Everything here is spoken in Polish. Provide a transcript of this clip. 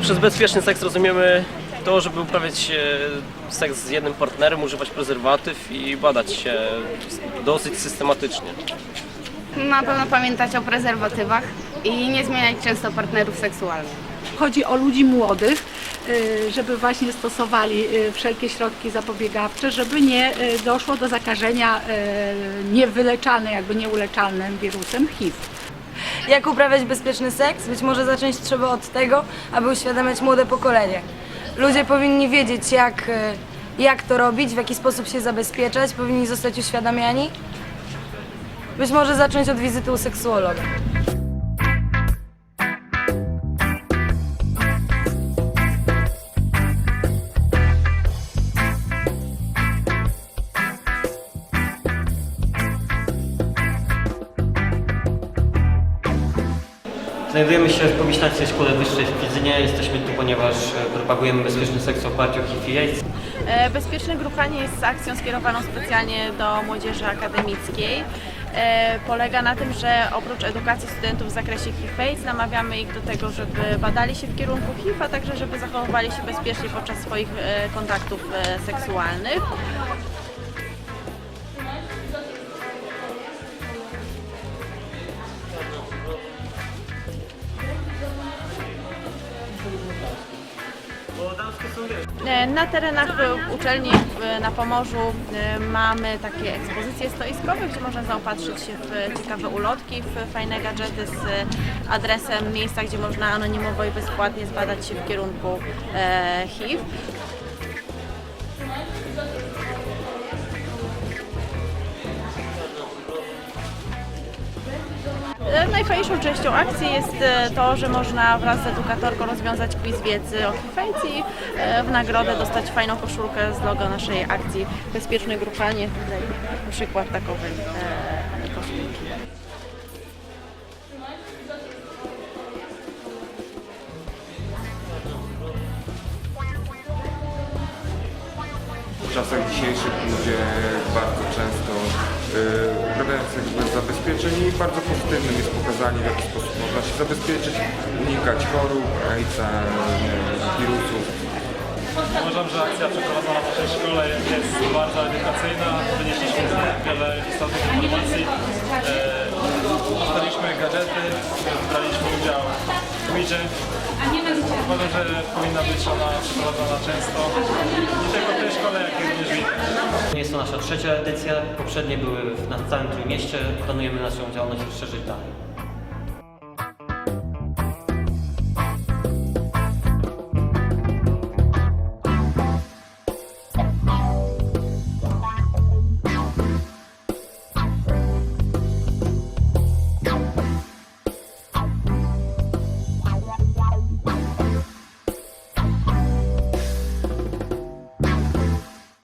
Przez bezpieczny seks rozumiemy to, żeby uprawiać e, seks z jednym partnerem, używać prezerwatyw i badać się dosyć systematycznie. Na pewno pamiętać o prezerwatywach i nie zmieniać często partnerów seksualnych. Chodzi o ludzi młodych, y, żeby właśnie stosowali y, wszelkie środki zapobiegawcze, żeby nie doszło do zakażenia niewyleczalnym, jakby nieuleczalnym wirusem HIV. Jak uprawiać bezpieczny seks? Być może zacząć trzeba od tego, aby uświadamiać młode pokolenie. Ludzie powinni wiedzieć, jak, e, jak to robić, w jaki sposób się zabezpieczać, powinni zostać uświadamiani. Być może zacząć od wizyty u seksuologa. Znajdujemy się w Powiślańskiej Szkole Wyższej w Kwidzynie. Jesteśmy tu, ponieważ e, propagujemy bezpieczny seks w oparciu o HIV i AIDS. E, Bezpieczne gruchanie jest akcją skierowaną specjalnie do młodzieży akademickiej. E, Polega na tym, że oprócz edukacji studentów w zakresie HIV-AIDS namawiamy ich do tego, żeby badali się w kierunku HIV, a także żeby zachowywali się bezpiecznie podczas swoich kontaktów seksualnych. Na terenach e, uczelni na Pomorzu e, mamy takie ekspozycje stoiskowe, gdzie można zaopatrzyć się w ciekawe ulotki, w fajne gadżety z adresem miejsca, gdzie można anonimowo i bezpłatnie zbadać się w kierunku e, HIV. Najfajniejszą częścią akcji jest e, to, że można wraz z edukatorką rozwiązać quiz wiedzy o HIV i e, w nagrodę dostać fajną koszulkę z logo naszej akcji Bezpieczne Gruchanie. Tutaj przykład takowej e, koszulki. W czasach dzisiejszych ludzie bardzo często yy, uprawiają seks bez zabezpieczeń i bardzo pozytywnym jest pokazanie, w jaki sposób można się zabezpieczyć, unikać chorób, AIDS-a, wiem, wirusów. Uważam, że akcja przeprowadzona w naszej szkole jest bardzo edukacyjna. Wynieśliśmy wiele istotnych informacji. E, Dostaliśmy gadżety, braliśmy udział w quizie. Uważam, że powinna być ona przeprowadzana często. Jest to nasza trzecia edycja. Poprzednie były w- na całym Trójmieście. Planujemy naszą działalność rozszerzyć dalej.